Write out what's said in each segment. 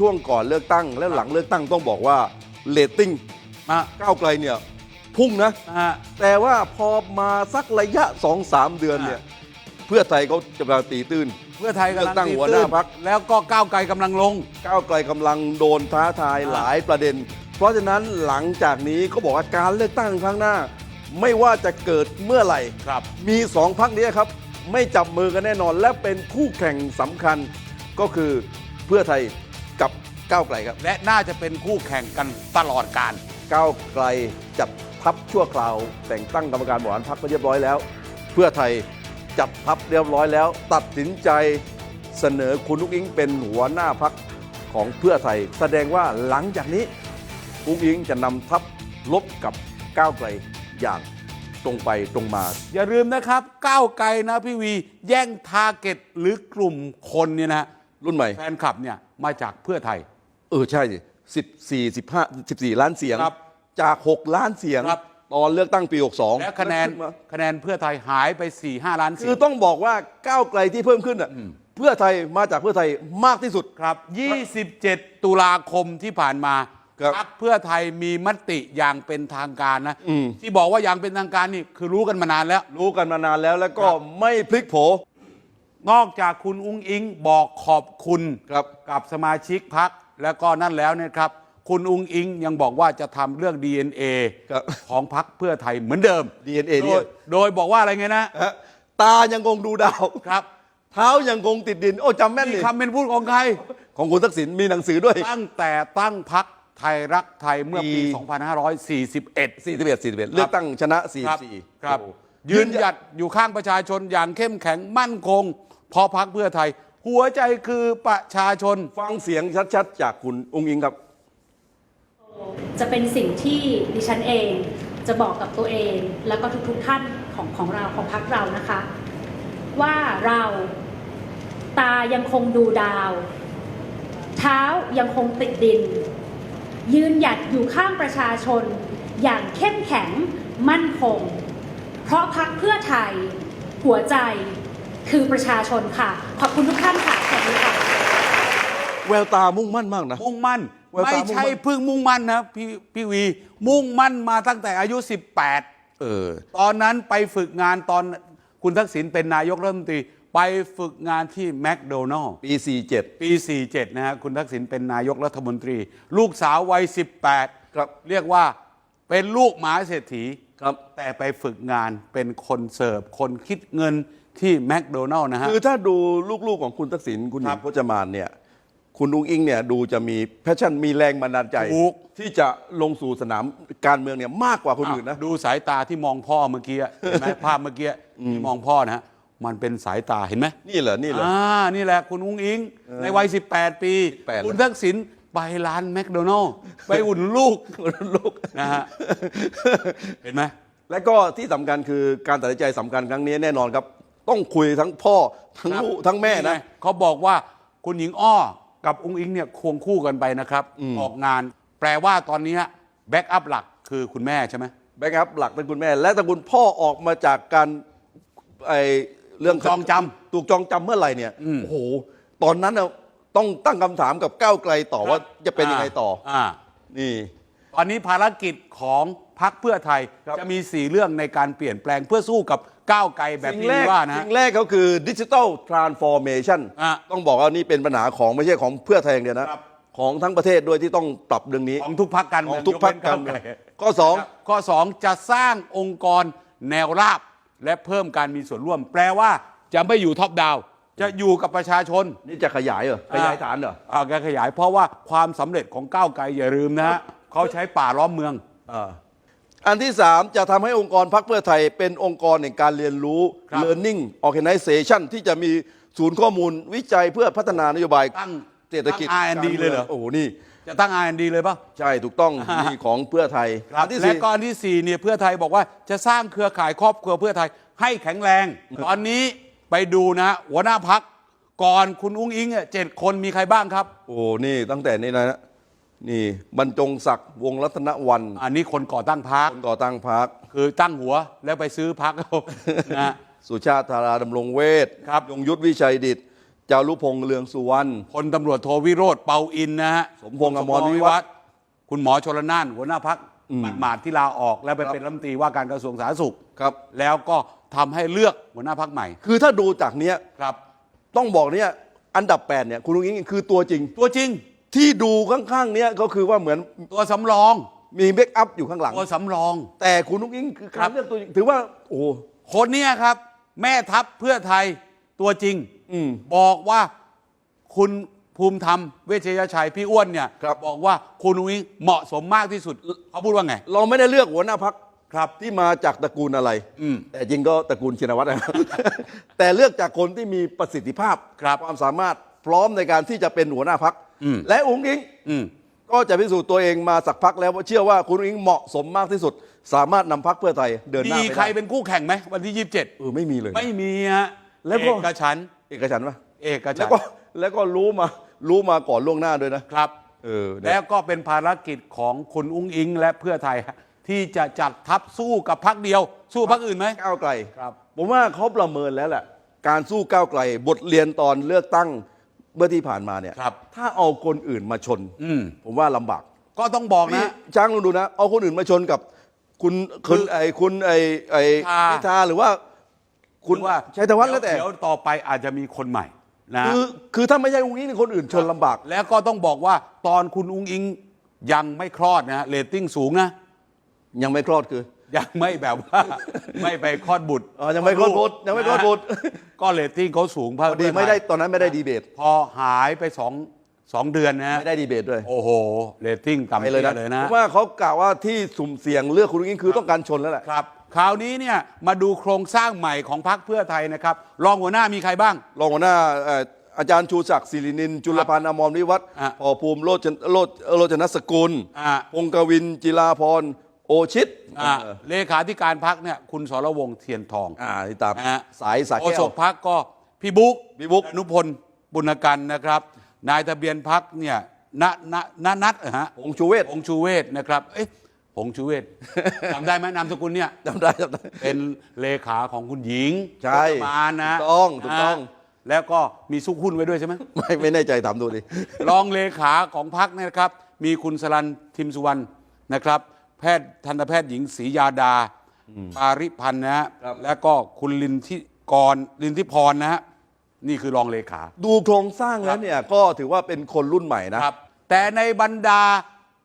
ช่วงก่อนเลือกตั้ง และหลังเลือกตั้งต้องบอกว่าเรตติ้งมาก้าวไกลเนี่ยพุ่งนะ นะฮะ แต่ว่าพอมาสักระยะ 2-3 เดือนเนี่ยอ่เพื่อไทยเขาจะมาตีตื้น เพื่อไทยกำลังเลือกตั้งตีหัวหน้าตื้พรรค แล้วก็ก้าวไกลกำลังลง ก้าวไกลกำลังโดนท้าทายอ่าหลายประเด็น เพราะฉะนั้นหลังจากนี้เขาบอกว่าการเลือกตั้งครั้งหน้า ไม่ว่าจะเกิดเมื่อไหร่ ครับ มีสองพักนี้ครับ ไม่จับมือกันแน่นอนและเป็นคู่แข่งสำคัญก็คือเพื่อไทย กับก้าวไกลครับ และน่าจะเป็นคู่แข่งกันตลอดการ ก้าวไกลจัดทัพชั่วคราว แต่งตั้งกรรมการบริหารพรรคไปเรียบร้อยแล้ว เพื่อไทยจัดทัพเรียบร้อยแล้ว ตัดสินใจเสนอคุณลุกอิงเป็นหัวหน้าพักของเพื่อไทย แสดงว่าหลังจากนี้อุ้งอิงจะนำทัพลบกับก้าวไกลอย่างตรงไปตรงมา อย่าลืมนะครับก้าวไกลนะพี่วีแย่งทาร์เก็ตหรือกลุ่มคนเนี่ยนะรุ่นใหม่ แฟนคลับเนี่ยมาจากเพื่อไทย เออใช่สิบสี่สิบห้าสิบสี่ล้านเสียง ครับจาก6ล้านเสียง ครับ ตอนเลือกตั้งปี62และคะแนนขึ้มาคะแนนเพื่อไทยหายไป4 5ล้านเสีคืยอง ต้องบอกว่าก้าวไกลที่เพิ่มขึ้นอะเพื่อไทยมาจากเพื่อไทยมากที่สุด ครับ 27 ตุลาคมที่ผ่านมาครับพรรคเพื่อไทยมีมติอย่างเป็นทางการนะ อืม ที่บอกว่าอย่างเป็นทางการนี่คือรู้กันมานานแล้ว รู้กันมานานแล้วแล้วก็ครับ ไม่พลิกโผนอกจากคุณอุ้งอิงบอกขอบคุณ ครับ กับสมาชิกพัก แล้วก็นั่นแล้วเนี่ยครับ คุณอุ้งอิงยังบอกว่าจะทำเรื่อง DNA ครับของพักเพื่อไทยเหมือนเดิม DNA โดเนี่ยย โดยบอกว่าอะไรไงนะฮะตายังคงดูดาว ครับเท้ายังคงติดดิน โอ้จำแม่นนี่นี่คำเป็นพูดของใคร ของคุณทักษิณมีหนังสือด้วย ตั้งแต่ตั้งพักไทยรักไทยเมื่อปี ปี 2541 41 41 เลือกตั้งชนะ ครับ44ครับ โอ้ยืนหยัดอยู่ข้างประชาชนอย่างเข้มแข็งมั่นคงเพอพักเพื่อไทย หัวใจคือประชาชน ฟังเสียงชัดๆ จากคุณองค์อิงครับ จะเป็นสิ่งที่ดิฉันเองจะบอกกับตัวเอง แล้วก็ทุกๆท่านของของเราของพักเรานะคะ ว่าเราตายังคงดูดาว เท้ายังคงติดดิน ยืนหยัดอยู่ข้างประชาชน อย่างเข้มแข็งมั่นคง เพราะพักเพื่อไทย หัวใจ คือประชาชนค่ะ ขอบคุณทุกท่านค่ะสวัสดีค่ะ แววตามุ่งมั่นมากนะ มุ่งมั่น แววตาไม่ใช่มุ่งมั่นเพิ่งมุ่งมั่นนะพี่พี่วี มุ่งมั่นมาตั้งแต่อายุ 18 เออ ตอนนั้นไปฝึกงานตอนคุณทักษิณเป็นนายกรัฐมนตรี ไปฝึกงานที่แมคโดนัลล์ปี 47 ปี 47 นะฮะ คุณทักษิณเป็นนายกรัฐมนตรี ลูกสาววัย 18 ครับ เรียกว่าเป็นลูกหมาเศรษฐี ครับ แต่ไปฝึกงานเป็นคนเสิร์ฟ คนคิดเงิน ที่แมคโดนัลล์นะฮะ คือถ้าดูลูกๆของคุณทักษิณคุณหญิครังบพจมานเนี่ย คุณอุ้งอิงเนี่ยดูจะมีแพชชั่นมีแรงบันดาลใจ ถูก ที่จะลงสู่สนามการเมืองเนี่ยมากกว่าคนอื่นนะ ดูสายตาที่มองพ่อเมื่อกี้อะเห็นไหม ภาพเมื่อกี้ที่มองพ่อนะฮะมันเป็นสายตาเห็นไหมนี่เหรอนี่เหรอ อ่านี่แหละคุณอุ้งอิง ในวัย 18 ปี 18 คุณทักษิณไปร้านแมคโดนัลล์ไปอุ่นลูกลูก นะฮะ เห็นไหม และก็ที่สำคัญคือการตัดสินใจสำคัญครั้งนี้แน่นอนครับ ต้องคุยทั้งพ่อทั้งครับลูกทั้งแม่นะไงเขาบอกว่าคุณหญิงอ้อกับอุ้งอิงเนี่ยควงคู่กันไปนะครับ ออกงาน แปลว่าตอนนี้แบ็กอัพหลักคือคุณแม่ใช่ไหมแบ็กอัพหลักเป็นคุณแม่ และถ้าคุณพ่อออกมาจากการไอเรื่องจองจำถูกจองจำเมื่อไหร่เนี่ยโอ้โหตอนนั้นน่ะต้องตั้งคำถามกับก้าวไกลต่อว่าจะเป็นยังไงต่ออ่านี่ตอนนี้ภารกิจของพรรคเพื่อไทยครับจะมีสี่เรื่องในการเปลี่ยนแปลงเพื่อสู้กับ ก้าวไกลแบบสิ่งที่แรกว่านะฮะสิ่งแรกเขาคือดิจิ t a ลทรานส์ฟอร์เมชันอะต้องบอกว่านี่เป็นปัญหาของไม่ใช่ของเพื่อไทยอย่างเดียวนะ ครับ ของทั้งประเทศด้วยที่ต้องปรับเรื่องนี้ ของทุกพักการขเมือองงทุกพรรคการยเมืองเว้นข้อสอง ครับข้อ2จะสร้างองค์กรแนวราบ และเพิ่มการมีส่วนร่วม แปลว่าจะไม่อยู่ท็อปดาวน์จะอยู่กับประชาชน นี่จะขยายเหรอขยายฐานเหรอ อ่าแกขยายเพราะว่าความสำเร็จของก้าวไกลอย่าลืมนะฮะเขาใช้ป่าล้อมเมือง อ่า อันที่ 3 จะทำให้องค์กรพรรคเพื่อไทยเป็นองค์กรแห่งการเรียนรู้ครับ learning organization ที่จะมีศูนย์ข้อมูลวิจัยเพื่อพัฒนานโยบายตั้งเศรษฐกิจตั้ง R&D เลยเหรอโอ้โหนี่จะตั้ง R&D เลยป่ะ ใช่ถูกต้องนี่ของเพื่อไทยอันที่และสี่ก้อนที่ 4 เนี่ยเพื่อไทยบอกว่าจะสร้างเครือข่ายครอบครัวเพื่อไทยให้แข็งแรง ตอนนี้ไปดูนะหัวหน้าพักก่อนคุณอุ้งอิงเนี่ยเจ็ดคนมีใครบ้างครับ โอ้โหนี่ตั้งแต่นี่นะ นี่บรรจงศักดิ์วงศ์รัตนวันอันนี้คนก่อตั้งพักคนก่อตั้งพรรคคือตั้งหัวแล้วไปซื้อพักเอานะ สุชาติธาราดำรงเวทครับ ยงยุทธวิชัยดิตจารุพงษ์เลืองสุวรรณพลตำรวจโทวิโรธเปาอินนะฮะสมพงษ์อมรวิวัฒน์คุณหมอชลนานหัวหน้าพักอืมหมาดๆที่ลาออกแล้วไปเป็นรัฐมนตรีว่าการกระทรวงสาธารณสุขครับ แล้วก็ทำให้เลือกหัวหน้าพักใหม่ คือถ้าดูจากเนี้ยครับ ต้องบอกเนี่ยอันดับ 8 เนี่ย คุณลุงอิงคือตัวจริง ตัวจริง ที่ดูข้างๆเนี้ยก็คือว่าเหมือนตัวสำรอง มีเบคอัพอยู่ข้างหลัง ตัวสำรอง แต่คุณลุงอิงคือครัการบเลือกตัวจริงถือว่า โอ้โหคนเนี้ยครับ แม่ทัพเพื่อไทยตัวจริง อืม บอกว่าคุณภูมิธรรมเวชยชัยพี่อ้วนเนี่ยครับบอกว่าคุณอุ้งอิงเหมาะสมมากที่สุดเขาพูดว่าไง เราไม่ได้เลือกหัวหน้าพักครับที่มาจากตระกูลอะไรอืมแต่จริงก็ตระกูลชินวัตรนะครับแต่เลือกจากคนที่มีประสิทธิภาพครับ ความสามารถพร้อมในการที่จะเป็นหัวหน้าพักอืม และอุ้งอิงอืมก็จะพิสูจน์ตัวเองมาสักพักแล้วว่าเชื่อว่าคุณอุ้งอิงเหมาะสมมากที่สุด สามารถนำพักเพื่อไทยเดินหน้ามีไปใครได้เป็นคู่แข่งไหมวันที่ 27 เออไม่มีเลยไม่มีฮะแล้วก็ เอกฉันท์เอกฉันท์ปะเอกฉัแล้นวท์ก็แล้วก็รู้มารู้มาก่อนล่วงหน้าด้วยนะ ครับ เออเนี่ย แล้วก็เป็นภารกิจของคุณอุ้งอิง และเพื่อไทยฮะที่จะจัดทัพสู้กับพักเดียว สู้พักอื่นไหม ก้าวไกลครับ ผมว่าเขาประเมินแล้วแหละการสู้ก้าวไกล บทเรียนตอนเลือกตั้ง เมื่อที่ผ่านมาเนี่ยครับ ถ้าเอาคนอื่นมาชน อืมผมว่าลำบากก็ต้องบอกพี่นะจ้างลองดูนะ เอาคนอื่นมาชนกับ คุณคืคุณอไอ้คุณไอ้ไอ้พิธา พิธาหรือว่า คุณว่าชัยธวัฒน์แล้วแต่เดี๋ยวต่อไปอาจจะมีคนใหม่นะคือคือถ้าไม่ใช่อุ้งอิงนี่คนอื่นชนลำบาก แล้วก็ต้องบอกว่าตอนคุณอุ้งอิงยังไม่คลอดนะฮะเรตติ้งสูงนะ ยังไม่คลอดคือ ยังไม่แบบว่า ไม่ไปคลอดบุตรอ๋อยังไม่คลอดบุตรยังไม่คลอดบุตรนะฮะก็เรตติ้งเขาสูงพอดีไม่ได้ตอนนั้นไม่ได้ดีเบต พอหายไปสองสองเดือนนะฮะไม่ได้ดีเบตด้วยโอ้โหเรตติ้งต่ำไปเลยนะเลยผนะมว่าเขากล่าวว่าที่สุ่มเสี่ยงเลือกคุณอุ้งอิงคือต้องการชนแล้วแหละครับคราวนี้เนี่ยมาดูโครงสร้างใหม่ของพรรคเพื่อไทยนะครับรองหัวหน้ามีใครบ้าง รองหัวหน้าเอ่ออาจารย์ชูศักดิ์ศิรินิน จุลพันธ์อมรวิวัฒน์อะพอภูมิโรจนโรจโรจนสกุลอะพงกวินจิราพร โอชิตอ่าเออเลขาธิการพักเนี่ยคุณสรวงศ์เทียนทองอ่าที่ตามนะฮะสายสายโฆแก้ษวกพักก็พี่บุ๊กพี่บุ๊ก อนุพลบุญกันนะครับ นายทะเบียนพักเนี่ยณณณนัทเหรอฮะพงชูเวศผงชูเวศนะครับ เอ๊ะผงชูเวศ จำได้ไหมนามสกุลเนี่ย จำได้จำได้ เป็นเลขาของคุณหญิงใช่พจมานนะถูกต้องถูกต้อง นะแล้วก็มีซุกหุ้นไว้ด้วยใช่ไหม ไม่ไม่แน่ใจถามดูดิ รองเลขาของพักเนี่ยนะครับ มีคุณสรันทิมสุวรรณนะครับ แพทย์ทันตแพทย์หญิงศรียาดา ปาริพันธ์นะฮะครับ แล้วก็คุณลินทิกรลินทิพรนะฮะนี่คือรองเลขา ดูโครงสร้างแล้วเนี่ยก็ถือว่าเป็นคนรุ่นใหม่นะ ครับแต่ในบรรดา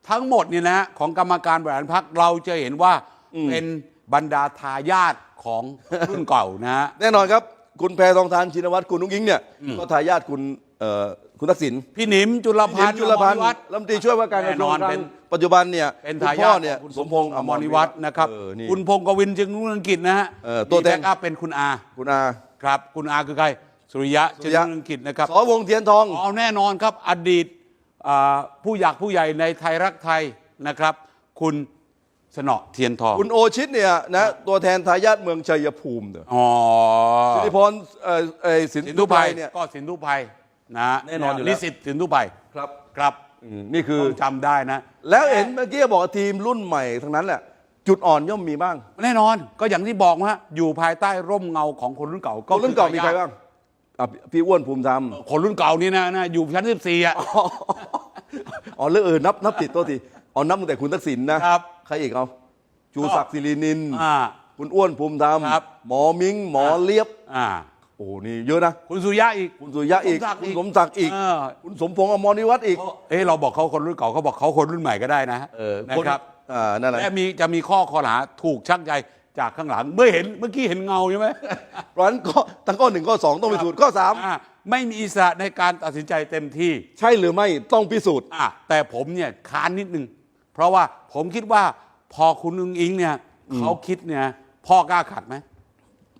ทั้งหมดเนี่ยนะฮะของกรรมการบริหารพักเราจะเห็นว่าอืมเป็นบรรดาทายาทของ รุ่นเก่านะฮะ แน่นอนครับ คุณแพทองทานชินวัตรคุณนุ้งอิงเนี่ยก็ทายาทคุณเอ่อ คุณทักษิณพี่หนิมจุลพี่พัเห็นนธ์จุลพันธ์อมรวิวัฒน์รัฐมนตรีช่วยว่าการกระทรวงแน่นอนกลาเป็งนปัจจุบันเนี่ยเป็นคุณทาพ่ยาอทเนี่ยของคุณสมพงษ์อมรนิวัฒน์นะครับ เออนี่ คุณพงศ์กวินจึงรุ่งเรืองกิจนะฮะเออตัวแทน มีบ็กอัพเป็นคุณอาคุณอา ครับ คุณอาคือใคร สุริยะสุจึริงยะ รุ่งเรืองกิจนะครับสวงเทียนทอง เอาแน่นอนครับอดีตอ่าผู้อยากผู้ใหญ่ในไทยรักไทยนะครับ คุณสนอเทียนทองคุณโอชิตเนี่ยนะตัวแทนทายาทเมืองชัยภูมิเด้ออ๋อสิริพรเอ่อเอ่อสินสินทุทุไพภัยเนี่ยก็สินทุภัย นะฮะแน่นอนอยู่แล้ว นิสิตสินทุภัยครับครับอืมนี่คือ ต้องจำได้นะ แล้วเห็นเมื่อกี้บอกว่าทีมรุ่นใหม่ทั้งนั้นแหละจุดอ่อนย่อมมีบ้าง แน่นอนก็อย่างที่บอกว่าอยู่ภายใต้ร่มเงาของคนรุ่นเก่าคนรุ่นเก่ามีใครอบ้างอะพี่อ้วนภูมิธรรม คนรุ่นเก่านี่นะนะอยู่ชั้น14อะ อ๋อเรื่องเออนับนับผิดตัวทีอ๋อนับตั้งแต่คุณทักษิณนะครับใครอีกเอาจูศักดิ์ศิรินิน อ่าคุณอ้วนภูมิธรรม ครับหมอมิง หมอเลียบ อ่า โอ้นี่เยอะนะ คุณสุริยะอีก คุณสุริยะอีกสมศักดิ์คุณสมศักดิ์อีก เออ คุณสมพงษ์อมรนิวัฒน์อีก เอ๊ะเราบอกเขาคนรุ่นเก่าเขาบอกเขาคนรุ่นใหม่ก็ได้นะเออนะครับอ่า นั่นแหละ และมีจะมีข้อคอรหาถูกชักใยจากข้างหลังเมื่อเห็นเมื่อกี้เห็นเงาใช่ไหม เพราะฉะนั้นข้อทั้งข้อหนึ่งข้อสองต้องพิสูจน์ข้อสามอ่าไม่มีอิสระในการตัดสินใจเต็มที่ใช่หรือไม่ต้องพิสูจน์อะแต่ผมเนี่ยค้านนิดนึง เพราะว่าผมคิดว่าพอคุณอึงอิงเนี่ยเขาคิดเนี่ยพ่อกล้าขัดไหม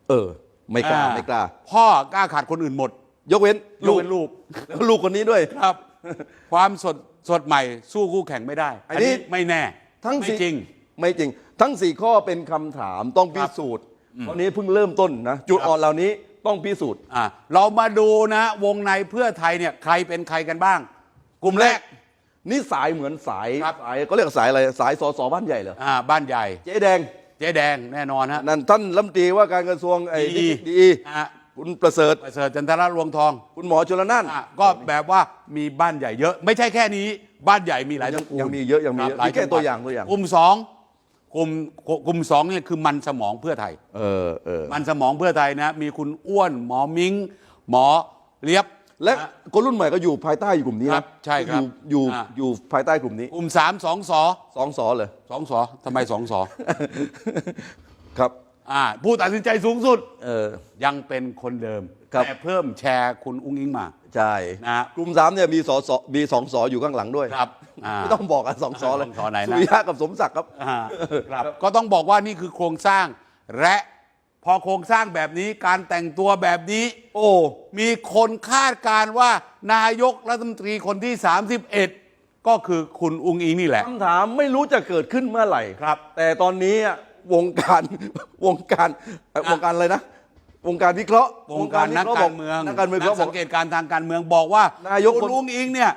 เออ ไม่กล้าอ่ไม่กล้า พ่อกล้าขัดคนอื่นหมดยกเว้นยกเว้นลูกแล้วลูกคนนี้ด้วย ครับ ความสดสดใหม่สู้คู่แข่งไม่ได้ อันนี้ไม่แน่ทั้งไม่สี่ จริง ไม่จริง ทั้งสี่ข้อเป็นคำถามต้องพิสูจน์ตอนนี้เพิ่งเริ่มต้นนะจุดอ่อนเหล่านี้ต้องพิสูจน์ อะเรามาดูนะ วงในเพื่อไทยเนี่ยใครเป็นใครกันบ้าง กลุ่มแรก นี่สายเหมือนสายครับ สายก็เรียกสายอะไรสายสอสอบ้านใหญ่เหรออ่าบ้านใหญ่ เจ๊แดง เจ๊แดงแน่นอนฮะนั่นท่านรัฐมนตรีว่าการกระทรวงไอ้ดีดีฮะคุณประเสริฐประเสริฐจันทรรวงทอง คุณหมอชลน่านอะก็แบบว่ามีบ้านใหญ่เยอะ ไม่ใช่แค่นี้ บ้านใหญ่มีหลายยังตระกูลยังมีเยอะยังมีเยอะครับหลายนี่แค่จังหตัวอย่างตัวอย่าง กลุ่มสองกลุ่มกลุ่มสองเนี่ยคือมันสมองเพื่อไทย เออเออมันสมองเพื่อไทยนะ มีคุณอ้วนหมอมิงหมอเลียบ และนะคนรุ่นใหม่ก็อยู่ภายใต้กลุ่มนี้ครันะบใช่ครับอยู่อยู่อ่า อยู่ภายใต้กลุ่มนี้กลุ่มสามสองสอสองสอเลยสองสอทำไมสองสอครับ อ่าผู้ตัดสินใจสูงสุด เออ ยังเป็นคนเดิม ครับ แต่เพิ่มแชร์คุณอุ้งอิงมา ใช่นะฮะ กลุ่มสามเนี่ยมีสอสอมีสองสออยู่ข้างหลังด้วยครับอ่า ไม่ต้องบอกอะสองสอเลยสองสอไหนนะ สุริยะกับสมศักดิ์ครับ อ่าครับก็ต้องบอกว่านี่คือโครงสร้างและ พอโครงสร้างแบบนี้การแต่งตัวแบบนี้ โอ้มีคนคาดการณ์ว่า นายกรัฐมนตรีคนที่ 31 ก็คือคุณอุงอิงนี่แหละ คำถามไม่รู้จะเกิดขึ้นเมื่อไหร่ครับ แต่ตอนนี้อะวงการ วงการเอ่อวงการอะไรนะ วงการวิเคราะห์วงการนักวิคะห์การเมืองนักการเมืองนัเขากบอสัก งเกตการณ์ทางการเมืองบอกว่านายกคุณคนอุงอิงเนี่ย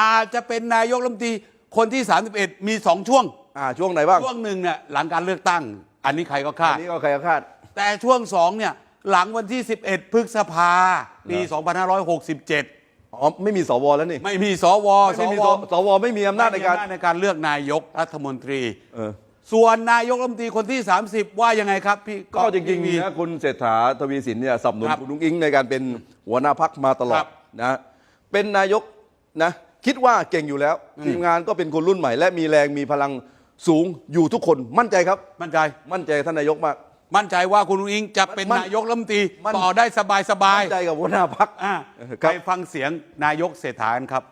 อาจจะเป็นนายกรัฐมนตรีคนที่ 31 มีสองช่วง อ่าช่วงไหนบ้างช่วงหนึ่งเนี่ยหลังการเลือกตั้ง อันนี้ใครก็คาอัดนนี้ก็ใครก็คาด แต่ช่วงสองเนี่ยหลังวันที่ 11 พฤษภาปี 2567 อ๋อไม่มีสวแล้วนี่ไม่มีสวไม่มีสสวไม่มีอำนาจในการ ไม่มีอำจในการเลือกนายกรัฐมนตรี เออ ส่วนนายกรัฐมนตรีคนที่ 30 ว่ายังไงครับ พี่ก็จริงมีๆนะคุณเศรษฐาทวีสินเนี่ยสนับสนุนครับคุณนุ้งอิงในการเป็นหัวหน้าพักมาตลอครัดบนะ เป็นนายกนะ คิดว่าเก่งอยู่แล้วทีมงานก็เป็นคนรุ่นใหม่ และมีแรงมีพลังสูงอยู่ทุกคนมั่นใจครับ มั่นใจ มั่นใจท่านนายกมาก มั่นใจว่าคุณอุ้งอิงจะเป็นมั่นนายกรัฐมนตรีมั่นต่อได้สบายสบายมั่นใจกับหัวหน้าพักอ่าครับไปฟังเสียงนายกเศรษฐากันครับ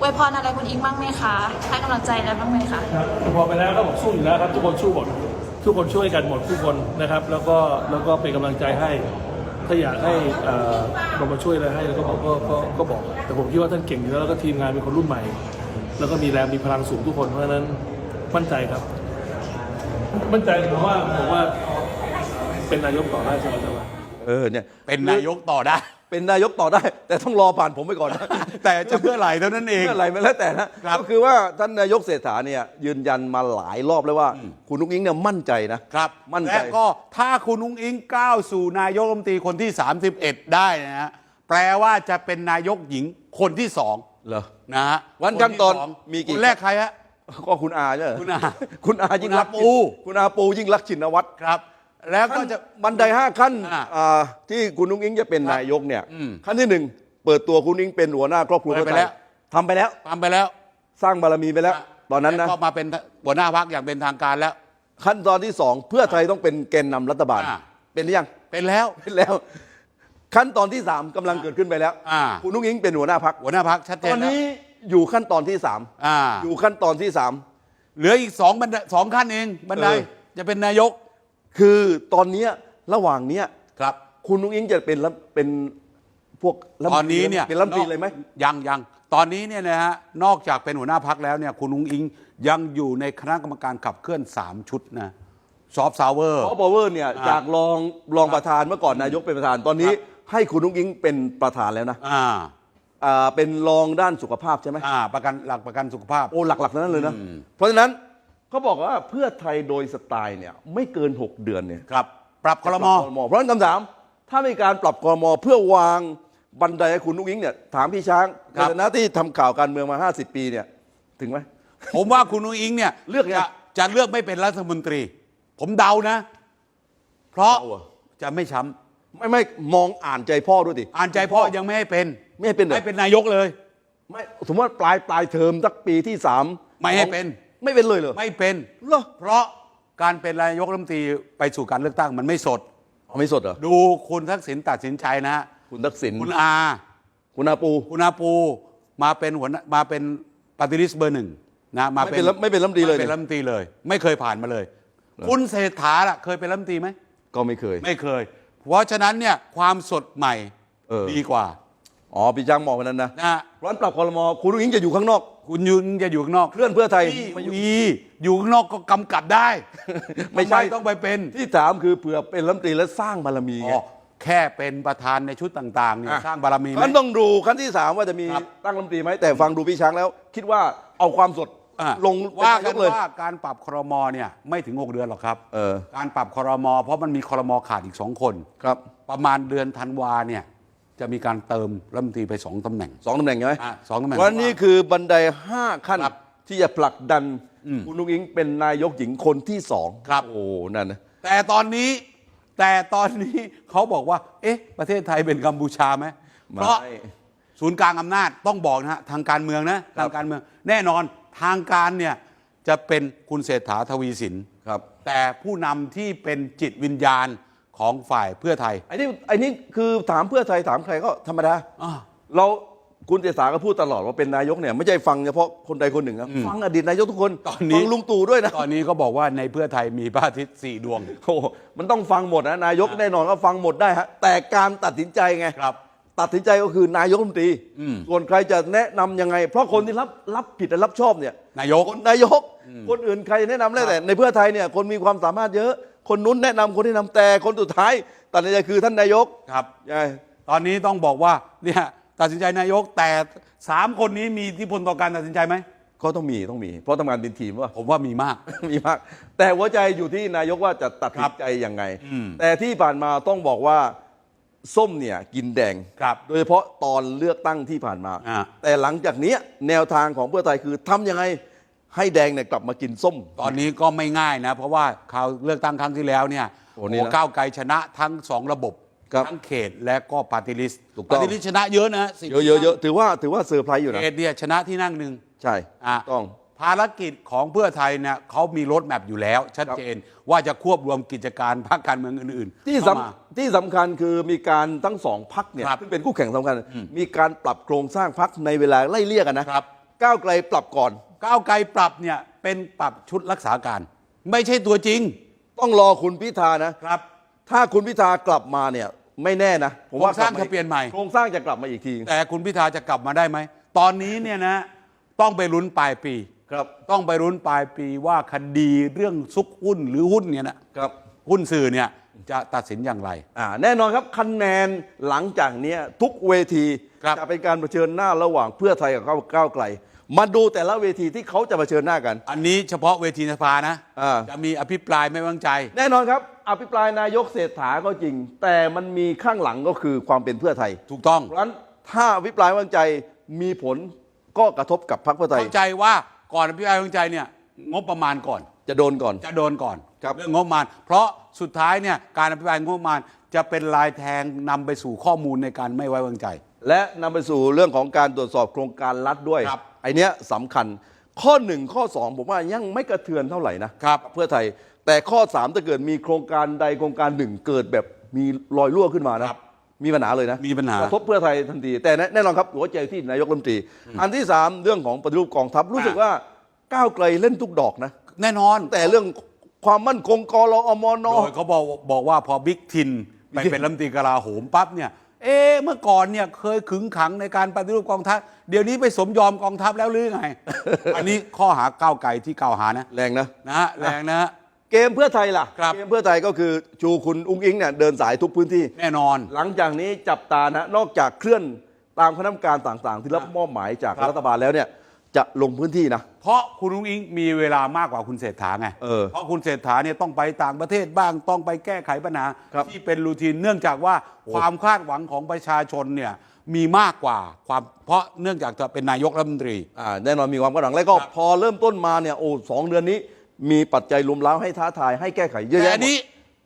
อวยพรอะไรคุณอิงบ้างไหมคะให้กำลังใจอะไรบ้างไหมคะครับพอไปแล้วก็บอกสู้อยู่แล้วครับ ทุกคนสู้หมดทุกคนช่วยกันหมดทุกคนนะครับ แล้วก็แล้วก็เป็นกำลังใจให้ ถ้าอยากให้เอ่อเรามาช่วยอะไรให้เราก็บอกก็ก็ก็บอก แต่ผมคิดว่าท่านเก่งอยู่แล้วแล้วก็ทีมงานเป็นคนรุ่นใหม่ แล้วก็มีแรงมีพลังสูงทุกคนเพราะฉะนั้นมั่นใจครับ มั่นใจผมว่าผมว่าเป็นนายกต่อได้สบายๆเออเนี่ยเป็นนายกต่อได้ เป็นนายกต่อได้ แต่ต้องรอผ่านผมไปก่อนนะ แต่จะเพื่อไหร่เท่านั้นเองเมื่อไหร่ไม่แล้วแต่นะครับก็คือว่าท่านนายกเศรษฐาเนี่ยยืนยันมาหลายรอบแล้วว่า คุณนุ้งอิงเนี่ยมั่นใจนะครับมั่นใจ และก็ถ้าคุณอุ้งอิงก้าวสู่นายกรัฐมนตรีคนที่ 31 ได้นะฮะแปลว่าจะเป็นนายกหญิงคนที่สองเหรอนะฮะวันขั้นตอนคที่สงมีกี่ คนแรกใครฮะ ก็คุณอาใช่ไหมคุณอาคุณอายิ่งรักษณ์คุณอาปู คุณอาปูยิ่งรักษณ์ชินวัตรครับ แล้วก็ขั้นจะ บันไดห้าขั้นอ่าอ่าที่คุณนุ้งอิงจะเป็นนายกเนี่ย อืมขั้นที่หนึ่งเปิดตัวคุณนุ้งอิงเป็นหัวหน้าครอบครัวเปิดไปเพื่อไทยแล้ว ทำไปแล้วทำไปแล้วสร้างบารมีไปแล้ว ตอนนั้นนะแล้วก็มาเป็นหัวหน้าพักอย่างเป็นทางการแล้ว ขั้นตอนที่สองเพื่อไทยต้องเป็นแกนนำรัฐบาล อ่า เป็นหรือยัง เป็นแล้ว เป็นแล้ว ขั้นตอนที่สามกำลังเกิดขึ้นไปแล้ว อ่า คุณนุ้งอิงเป็นหัวหน้าพัก หัวหน้าพักชัดเจตนอนแล้ว นี้ อยู่ขั้นตอนที่สามอ่าอยู่ขั้นตอนที่สาม เหลืออีกสองบันไดสองขั้นเองบันไดเออ จะเป็นนายกคือตอนเนี้ยระหว่างเนี้ยครับ คุณนุ้งอิงจะเป็นรัฐเป็นพวกรัฐตมอนนี้เนี่ยเป็นรัฐมนตรีเลยไหม ยังยังตอนนี้เนี่ยนะฮะนอกจากเป็นหัวหน้าพักแล้วเนี่ยคุณนุ้งอิงยังอยู่ในคณะกรรมการขับเคลื่อน 3 ชุดนะซอฟต์ซาวเวอร์ เพราะพาวเวอร์เนี่ยอ่าจากรองรองประธานเมื่อก่อนนายกเป็นประธานตอนนี้ ครับ ให้คุณนุ้งอิงเป็นประธานแล้วนะ อ่า อ่าเป็นรองด้านสุขภาพใช่ไหมอ่าประกันหลักประกันสุขภาพ โอ้หลักๆทั้งนั้นเลยนะ อืม เพราะฉะนั้นเขาบอกว่าเพื่อไทยโดยสไตล์เนี่ยไม่เกิน 6 เดือนเนี่ยครับ ปรับคลมอปรับเพราะฉะนั้นคำถาม ถ้ามีการปรับครมเพื่อวางบันไดให้คุณนุ้งอิงเนี่ยถามพี่ช้างในฐานะที่ทำข่าวการเมืองมา 50 ปีเนี่ยถึงไหม ผมว่าคุณนุ้งอิงเนี่ยเลือกยังจะจะเลือกไม่เป็นรัฐมนตรี ผมเดานะ เพราะเดาเหรอ จะไม่ช้ ไม่ไม่มองอ่านใจพ่อด้วยดิำอ่านใจพ่อยังไม่ให้เป็น ไม่ให้เป็นเหรอไม่เป็นนายกเลย ไม่สมมติว่าปลายปลายเทอมสักปีที่สามไม่ให้เป็น ไม่เป็นเลยเหรอไม่เป็นเหรอเพราะการเป็นนายกรัฐมนตรีไปสู่การเลือกตั้งมันไม่สดเอาไม่สดเหรอดูคุณทักษิณตัดสินใจนะฮะคุณทักษิณคุณอาคุณอาปู คุณอาปูมาเป็นหัวหน้ามาเป็นปฏิริษีเบอร์หนึ่งนะมาไม่เป็นรัฐไม่เป็นรัฐมนตรีเลยไม่เป็นรัฐมนตรีเลย ไม่เคยผ่านมาเลย คุณเศรษฐาล่ะเคยเป็นรัฐมนตรีไหมก็ไม่เคย ไม่เคย เพราะฉะนั้นเนี่ยความสดใหม่เออ ดีกว่าอ๋อพี่จ้างมองแบบนั้นนะนะฮะร้อนปรับคอรมอคุณนุ้งอิงจะอยู่ข้างนอก คุณยุนจะอยู่ข้างนอกเคลื่อนเพื่อไทยที่ไม่อยู่ มีอยู่ข้างนอกก็กำกับได้ไม่ใช่ ทำต้องไปเป็น ที่ถามคือเผื่อเป็นรัฐมนตรีแล้วสร้างบารมีอ๋ไงอแค่เป็นประธานในชุดต่างๆเนี่ยอะสร้างบารมีไหม ขั้นต้องดูขั้นที่สามว่าจะมีครับ ตั้งรัฐมนตรีไหมแต่ฟังดูพี่ช้างแล้ว คิดว่าเอาความสด อะลงว่าเป็กันยเลย ว่าการปรับครมเนี่ยไม่ถึง 6 เดือนหรอกครับเออ การปรับครม เพราะมันมีครมขาดอีกสองคน ครับประมาณเดือนธันวาเนี่ยจะมีการเติมรัฐมนตรีไปสองตำแหน่ง สองตำแหน่งใช่ไหมอะสองตำแหน่งวันนี้คือบันไดห้าขั้นครับที่จะผลักดันอืมคุณนุ้งอิงเป็นนายกหญิงคนที่สองครับ โอ้ นั่นนะ แต่ตอนนี้แต่ตอนนี้เขาบอกว่า เอ๊ะ ประเทศไทยเป็นกัมพูชาไหมเพราะไม่ศูนย์กลางอำนาจต้องบอกนะฮะทางการเมืองนะ ทางการเมืองแน่นอน ทางการเนี่ยจะเป็นคุณเศรษฐาทวีสินครับ แต่ผู้นำที่เป็นจิตวิญญาณของฝ่ายเพื่อไทยไอ้นี่ไอ้นี่คือถามเพื่อไทยถามใครก็ธรรมดา อ่าเราคุณเตสาก็พูดตลอดว่าเป็นนายกเนี่ยไม่ใช่ฟังเฉพาะคนใดคนหนึ่งนะฟังอดีตนายกทุกคนตอนนี้ ฟังลุงตู่ด้วยนะตอนนี้ก็บอกว่าในเพื่อไทยมีพระอาทิตย์สี่ดวง โอ้โหมันต้องฟังหมดนะนายกแน่นอนก็ฟังหมดได้ฮะแต่การตัดสินใจไงครับ ตัดสินใจก็คือนายกรัฐมนตรีอืมส่วนใครจะแนะนำยังไง เพราะคนที่รับรับผิดและรับชอบเนี่ยนายกคนนายก คนอื่นใครแนะนำได้แต่ในเพื่อไทยเนี่ยคนมีความสามารถเยอะ คนนู้นแนะนำคนที่นำแต่คนสุดท้าย ตัดสินใจคือท่านนายกครับ ใช่ตอนนี้ต้องบอกว่าเนี่ยตัดสินใจนายกแต่สามคนนี้มีอิทธิพลต่อการตัดสินใจไหม ก็ต้องมีต้องมี เพราะทำงานเป็นทีมว่า ผมว่ามีมาก มีมากแต่หัวใจอยู่ที่นายกว่าจะตัดสินใจยังไงอืมแต่ที่ผ่านมาต้องบอกว่า ส้มเนี่ยกินแดง ครับโดยเฉพาะตอนเลือกตั้งที่ผ่านมา อ่า แต่หลังจากเนี้ยแนวทางของเพื่อไทยคือทำยังไงให้แดงเนี่ยกลับมากินส้ม ตอนนี้ก็ไม่ง่ายนะ เพราะว่าคราวเลือกตั้งครั้งที่แล้วเนี่ยโอ้นี่นะก้าวไกลชนะทั้งสองระบบ ครับทั้งเขตและก็ปาร์ติลิสถูกต้องปาร์ติลิสชนะเยอะนะสิบเยอะเยอะเยอะถือว่าถือว่าเซอร์ไพรส์อยู่นะ เขตเนี่ยชนะที่นั่งหนึ่งใช่อะต้องภารกิจของเพื่อไทยเนี่ยเขามีรถแมพอยู่แล้ว ชัดเจนว่าจะควบรวมกิจการพรรคการเมืองอื่นๆที่เข้ามาสำที่สำคัญคือมีการทั้งสองพักเนี่ยครับซึ่งเป็นคู่แข่งสำคัญ มีการปรับโครงสร้างพักในเวลาไล่เลี่ยกันนะครับ ก้าวไกลปรับก่อน ก้าวไกลปรับเนี่ยเป็นปรับชุดรักษาการ ไม่ใช่ตัวจริงต้องรอคุณพิธานะ ครับ ถ้าคุณพิธากลับมาเนี่ยไม่แน่นะผมว่าโครงสร้างกลับจะเปลี่ยนใหม่ โครงสร้างจะกลับมาอีกที แต่คุณพิธาจะกลับมาได้ไหม ตอนนี้เนี่ยนะ ต้องไปลุ้นปลายปี ครับต้องไปลุ้นปลายปีว่าคดีเรื่องซุกหุ้นหรือหุ้นเนี่ยนะครับ หุ้นสื่อเนี่ยจะตัดสินอย่างไร อ่าแน่นอนครับคะแนนหลังจากเนี้ยทุกเวทีครับ จะเป็นการเผชิญหน้าระหว่างเพื่อไทยกับก้าวไกล มาดูแต่ละเวทีที่เขาจะเผชิญหน้ากัน อันนี้เฉพาะเวทีสภานะอ่า จะมีอภิปรายไม่ไว้วางใจ แน่นอนครับ อภิปรายนายกเศรษฐาก็จริง แต่มันมีข้างหลังก็คือความเป็นเพื่อไทย ถูกต้องเพราะฉะนั้นถ้าอภิปรายไว้วางใจมีผลก็กระทบกับพรรคเพื่อไทย เข้าใจว่า ก่อนอภิปรายไม่ไว้วางใจเนี่ยงบประมาณก่อน จะโดนก่อน จะโดนก่อนครับเรื่องงบประมาณ เพราะสุดท้ายเนี่ยการอภิปรายงบประมาณจะเป็นลายแทงนำไปสู่ข้อมูลในการไม่ไว้วางใจ และนำไปสู่เรื่องของการตรวจสอบโครงการรัฐด้วยครับไอเนี้ยสำคัญข้อหนึ่งข้อสองผมว่ายังไม่กระเทือนเท่าไหร่นะครับเพื่อไทยแต่ข้อสามถ้าเกิดมีโครงการใดโครงการหนึ่งเกิดแบบมีรอยรั่วขึ้นมานะครับ มีปัญหาเลยนะมีปัญหากระทบเพื่อไทยทันที แต่แน่แน่นอนครับหัวใจที่นายกรัฐมนตรี อันที่สามเรื่องของปฏิรูปกองทัพรู้สึกว่าก้าวไกลเล่นทุกดอกนะ แน่นอน แต่เรื่องความมั่นคงกรอมนโดยเขาบอกบอกว่าพอบิ๊กทินไปเป็นรัฐมนตรีกลาโหมปั๊บเนี่ยเอ๊ะเมื่อก่อนเนี่ยเคยขึงขังในการปฏิรูปกองทัพเดี๋ยวนี้ไปสมยอมกองทัพแล้วหรือไง อันนี้ข้อหาก้าวไก่ที่กล่าวหานะ แรงนะนะฮะแรงนะฮะ เกมเพื่อไทยล่ะ ครับ เกมเพื่อไทยก็คือชูคุณอุ้งอิงเนี่ยเดินสายทุกพื้นที่ แน่นอน หลังจากนี้จับตานะนอกจากเคลื่อนตามคณะกรรมการต่างๆ ที่รับมอบหมายจากครับ รัฐบาลแล้วเนี่ยจะลงพื้นที่นะ เพราะคุณลุงอิงมีเวลามากกว่าคุณเศรษฐาไงเออราะคุณเศรษฐาเนี่ยต้องไปต่างประเทศบ้างต้องไปแก้ไขปัญหาครับที่เป็นรูทีนเนื่องจากว่าความคาดหวังของประชาชนเนี่ยมีมากกว่าความเพราะเนื่องจากจะเป็นนายกรัฐมนตรี อ่าแน่นอนมีความกระหลังแล้วก็ครับพอเริ่มต้นมาเนี่ยโอ้สองเดือนนี้ มีปัจจัยลุมเล้าให้ท้าทายให้แก้ไขเยอะแต่แยะอันหมดนี้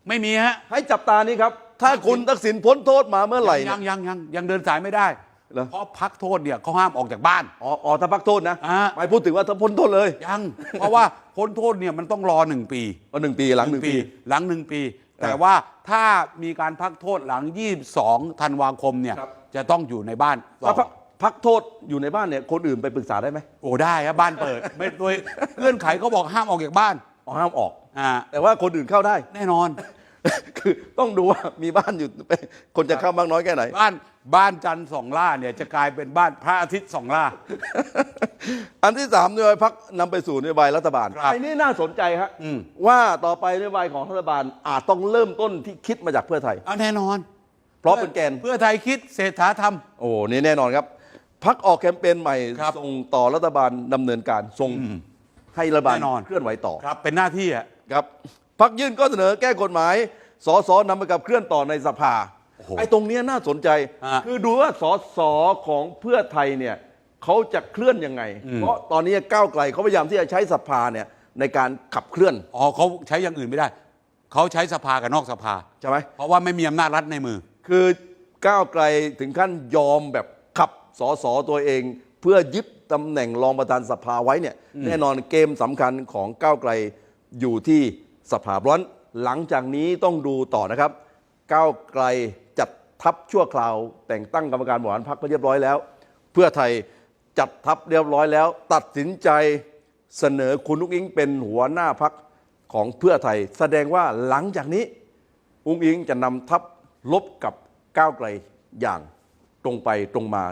ไม่มีฮะ ให้จับตานี้ครับ ถ้าคุณทักษิณพ้นโทษมาเมื่อไหร่ยัเนี่ยงยังยังยังเดินสายไม่ได้ เหรอ เพราะพักโทษเนี่ยเขาห้ามออกจากบ้าน อ๋ออ๋อถ้าพักโทษนะอ่า ไม่พูดถึงว่าถ้าพ้นโทษเลยยัง เพราะว่าพ้นโทษเนี่ยมันต้องรอหนึ่งปีก็หนึ่งปีหลังหนึ่งปี หลังหนึ่งปี แต่อ่าว่าถ้ามีการพักโทษหลัง 22ธันวาคมเนี่ยครับ จะต้องอยู่ในบ้านต่ถ้าอพัก พักโทษอยู่ในบ้านเนี่ยคนอื่นไปปรึกษาได้ไหมโอ้ได้ครับบ้านเปิด ไม่โดยเงื่อนไขเขาบอกห้ามออกจากบ้านอ๋อห้ามออก อ่าแต่ว่าคนอื่นเข้าได้ แน่นอน คือต้องดูว่ามีบ้านอยู่คนจะเข้ามากน้อยแค่ไหน บ้านบ้านจันทร์สองล่าเนี่ยจะกลายเป็นบ้านพระอาทิตย์สองล่า อันที่สามนโยบายพักนำไปสู่นโยบายรัฐบาลครับไอ้นี่น่าสนใจฮะอืม ว่าต่อไปนโยบายของรัฐบาลอาจต้องเริ่มต้นที่คิดมาจากเพื่อไทย เอาแน่นอนเพราะเป็นแกน เพื่อไทยคิดเศรษฐาทโอ้นี่แน่นอนครับ พักออกแคมเปญใหม่ ครับส่งต่อรัฐบาลดำเนินการส่งให้รัฐบาลแน่นอน เคลื่อนไหวต่อำครับเป็นหน้าที่อะครับพักยื่นก็เสนอแก้กฎหมาย สสนำไปกับเคลื่อนต่อในสภา โอ้โหไอ้ตรงเนี้ยน่าสนใจ ฮะคือดูว่าสสของเพื่อไทยเนี่ยเขาจะเคลื่อนยังไง อืม เพราะตอนนี้ก้าวไกลเขาพยายามที่จะใช้สภาเนี่ยในการขับเคลื่อนอ๋อเขาใช้อย่างอื่นไม่ได้ เขาใช้สภากับนอกสภา ใช่ไหม เพราะว่าไม่มีอำนาจรัฐในมือ คือก้าวไกลถึงขั้นยอมแบบขับ สสตัวเอง เพื่อยึดตำแหน่งรองประธานสภาไว้เนี่ยแน่นอนเกมสำคัญของก้าวไกลอยู่ที่สภาเพราะฉะนั้นหลังจากนี้ต้องดูต่อนะครับ ก้าวไกลจัดทัพชั่วคราว แต่งตั้งกรรมการบริหารพรรคไปเรียบร้อยแล้ว เพื่อไทยจัดทัพเรียบร้อยแล้ว ตัดสินใจเสนอคุณนุกอิงเป็นหัวหน้าพักของเพื่อไทย แสดงว่าหลังจากนี้ อุ้งอิงจะนำทัพลบกับก้าวไกลอย่างตรงไปตรงมา